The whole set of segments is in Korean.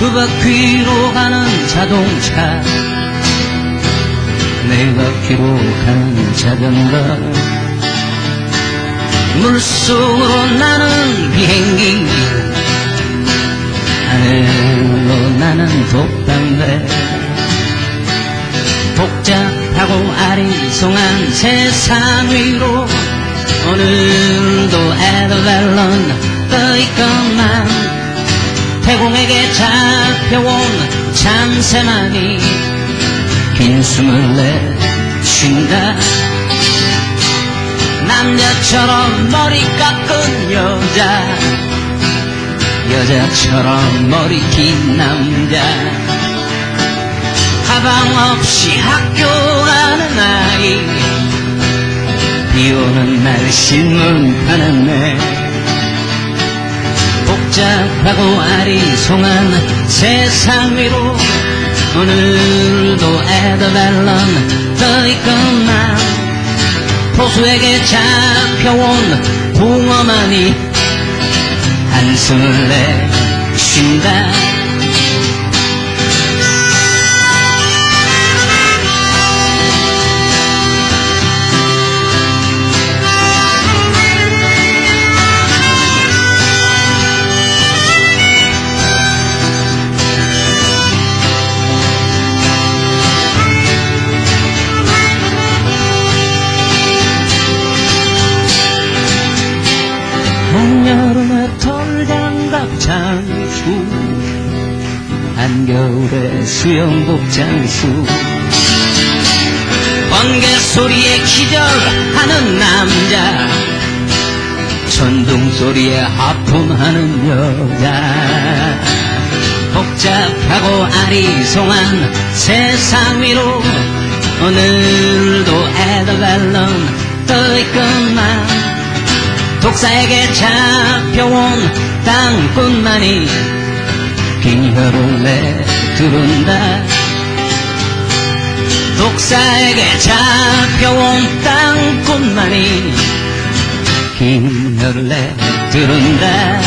두 바퀴로 가는 자동차. 네 바퀴로 가는 자전거. 물속으로 나는 비행기. 하늘로 나는 독담배. 복잡하고 아리송한 세상 위로 오늘도 에드벨런 떠있건만 태공에게 잡혀온 참새만이 긴 숨을 내쉰다. 남자처럼 머리 깎은 여자 여자처럼 머리 긴 남자 가방 없이 학교 가는 아이 비 오는 날 신문 파는 애 복잡하고 아리송한 세상 위로 오늘도 에드벨런 떠있건만 포수에게 잡혀온 붕어만이 한숨을 내쉰다 한겨울에 수영복 장수. 번개 소리에 기절하는 남자. 천둥 소리에 하품하는 여자. 복잡하고 아리송한 세상 위로 오늘도 에드벨런 떠있건만. 독사에게 잡혀온 땅꾼만이 긴 혀를 내두른다. 독사에게 잡혀온 땅꾼만이 긴 혀를 내두른다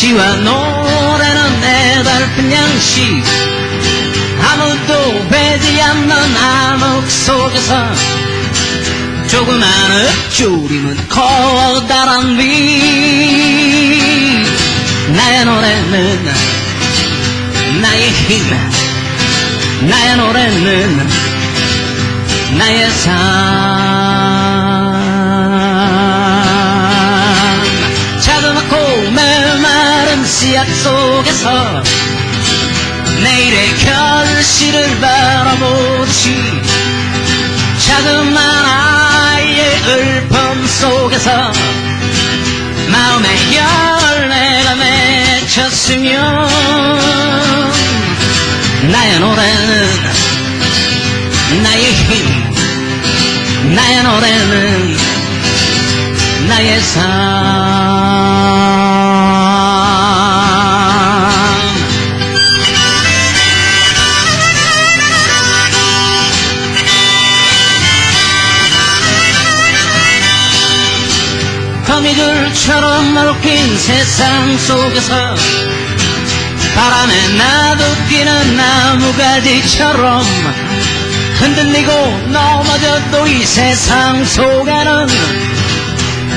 시와 노래는 애달픈 양식. 아무도 배지 않는 암흑 속에서 조그만 읊조림은 커다란 비 나의 노래는 나의 힘. 나의 노래는 나의 삶 씨앗 속에서 내일의 결실을 바라보듯이 자그만 아이의 을품 속에서 마음의 열매가 맺혔으면 나의 노래는 나의 힘 나의 노래는 나의 삶 거미줄처럼 얽힌 세상 속에서 바람에 나도 뛰는 나무가지처럼 흔들리고 넘어져도 이 세상 속에는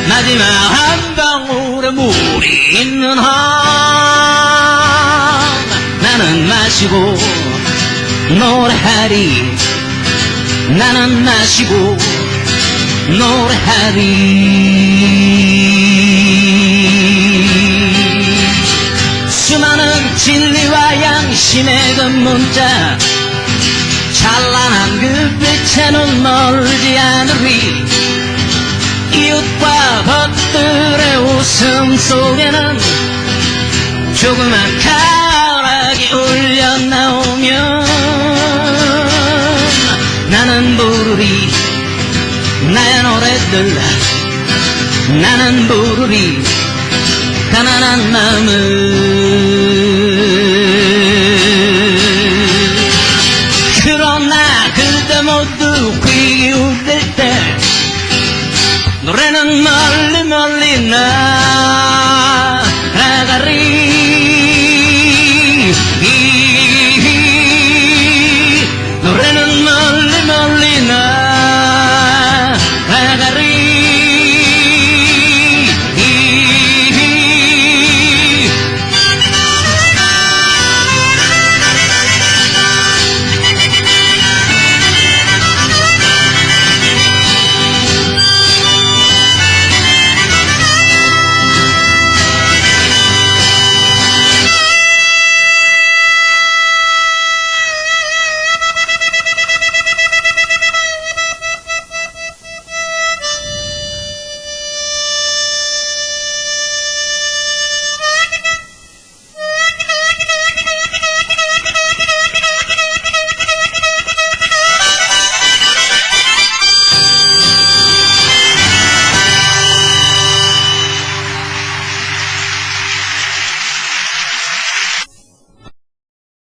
마지막 한 방울의 물이 있는 한. 나는 마시고 노래하리. 나는 마시고 노래하리 진리와 양심의 그 문자. 찬란한 그 빛에는 멀지 않으리 이웃과 벗들의 웃음 속에는 조그만 가락이 울려 나오면 나는 부르리. 나의 노래들 나는 부르리. 가난한 마음을